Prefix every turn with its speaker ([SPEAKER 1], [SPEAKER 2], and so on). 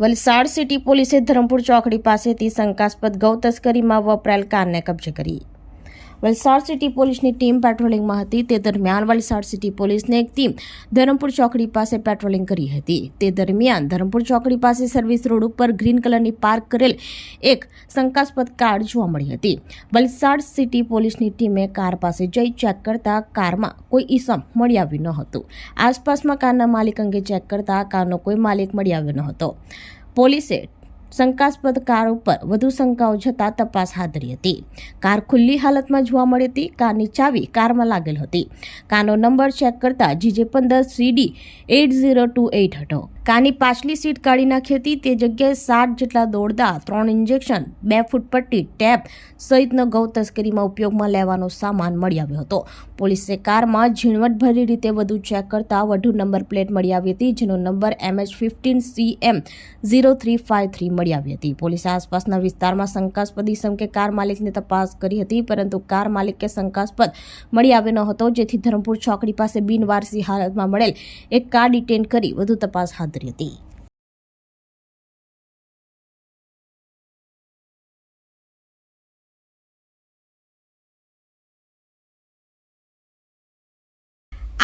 [SPEAKER 1] Valsad city પોલીસે ધરમપુર ચોકડી પાસેથી શંકાસ્પદ ગૌ તસ્કરીમાં વપરાયેલ કારને કબજે કરી. વલસાડ સિટી પોલીસની ટીમ પેટ્રોલિંગમાં હતી. તે દરમિયાન વલસાડ સિટી પોલીસની એક ટીમ ધરમપુર ચોકડી પાસે પેટ્રોલિંગ કરી હતી. તે દરમિયાન ધરમપુર ચોકડી પાસે સર્વિસ રોડ ઉપર ગ્રીન કલરની પાર્ક કરેલ એક શંકાસ્પદ કાર જોવા મળી હતી. વલસાડ સિટી પોલીસની ટીમે કાર પાસે જઈ ચેક કરતા કારમાં કોઈ ઈસમ મળી આવ્યું ન હતું. આસપાસમાં કારના માલિક અંગે ચેક કરતા કારનો કોઈ માલિક મળી આવ્યો ન હતો. પોલીસે શંકાસ્પદ કાર ઉપર વધુ શંકાઓ જતા તપાસ હાથ ધરી હતી. કાર ખુલ્લી હાલતમાં જોવા મળી હતી. કારની ચાવી કારમાં લાગેલ હતી. કારનો નંબર ચેક કરતા જીજે પંદર CD eight zero two eight હતો. કારની પાછલી સીટ કાઢી નાખી હતી. તે જગ્યાએ સાત જેટલા દોડદા ત્રણ ઇન્જેક્શન, બે ફૂટ પટ્ટી, ટેપ સહિતનો ગૌ તસ્કરીમાં ઉપયોગમાં લેવાનો સામાન મળી આવ્યો હતો. પોલીસે કારમાં ઝીણવટભરી રીતે વધુ ચેક કરતા વધુ નંબર પ્લેટ મળી આવી હતી, જેનો number MH fifteen C M zero three five three મળી આવી હતી. પોલીસે આસપાસના વિસ્તારમાં શંકાસ્પદ ઇસમ કે કાર માલિકની તપાસ કરી હતી, પરંતુ કાર માલિક કે શંકાસ્પદ મળી આવ્યો ન હતો. જેથી ધરમપુર ચોકડી પાસે બિનવારસી હાલતમાં મળેલ એક કાર ડિટેન કરી વધુ તપાસ હાથ ધરી હતી.